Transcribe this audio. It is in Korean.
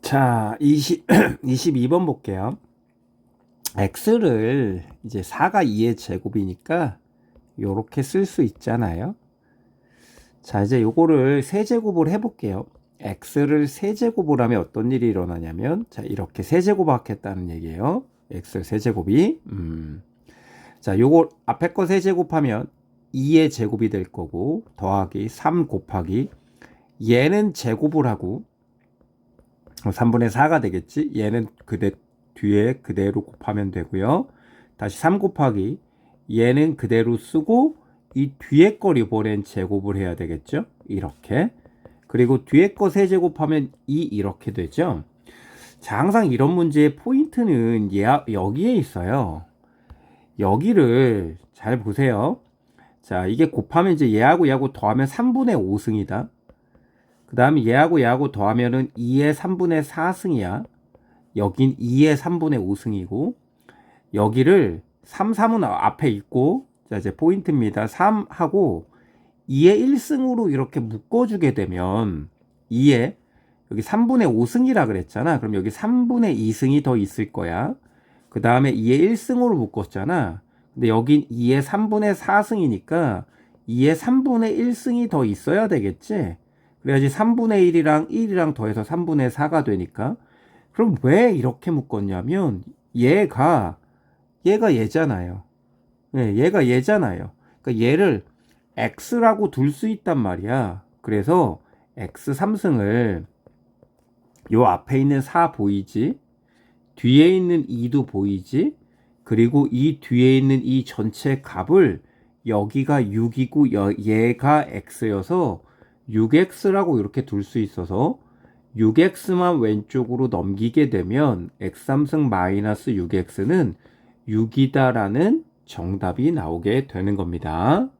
자, 20, 22번 볼게요. x를 이제 4가 2의 제곱이니까 요렇게 쓸 수 있잖아요. 자, 이제 요거를 세제곱을 해볼게요. x를 세제곱을 하면 어떤 일이 일어나냐면, 자, 이렇게 세제곱 하겠다는 얘기예요. x 세제곱이. 음. 자, 요거 앞에 거 세제곱하면 2의 제곱이 될 거고, 더하기 3 곱하기 얘는 제곱을 하고, 3분의 4가 되겠지. 얘는 그대 뒤에 그대로 곱하면 되고요. 다시 3 곱하기 얘는 그대로 쓰고 이 뒤에 걸 이번엔 제곱을 해야 되겠죠. 이렇게. 그리고 뒤에 거 세제곱하면 2 이렇게 되죠. 자, 항상 이런 문제의 포인트는 얘, 여기에 있어요. 여기를 잘 보세요. 자, 이게 곱하면 이제 얘하고 얘하고 더하면 3분의 5승이다. 그 다음에 얘하고 얘하고 더하면은 2의 3분의 4승이야. 여긴 2의 3분의 5승이고, 여기를 3, 3은 앞에 있고, 자, 이제 포인트입니다. 3하고 2의 1승으로 이렇게 묶어주게 되면, 2의, 여기 3분의 5승이라 그랬잖아. 그럼 여기 3분의 2승이 더 있을 거야. 그 다음에 2의 1승으로 묶었잖아. 근데 여긴 2의 3분의 4승이니까 2의 3분의 1승이 더 있어야 되겠지? 그래야지 3분의 1이랑 1이랑 더해서 3분의 4가 되니까. 그럼 왜 이렇게 묶었냐면, 얘가, 얘가 얘잖아요. 네, 얘가 얘잖아요. 그러니까 얘를 x라고 둘 수 있단 말이야. 그래서 x 3승을 요 앞에 있는 4 보이지? 뒤에 있는 2도 보이지? 그리고 이 뒤에 있는 이 전체 값을 여기가 6이고 얘가 x여서 6x라고 이렇게 둘 수 있어서 6x만 왼쪽으로 넘기게 되면 x3승 마이너스 6x는 6이다라는 정답이 나오게 되는 겁니다.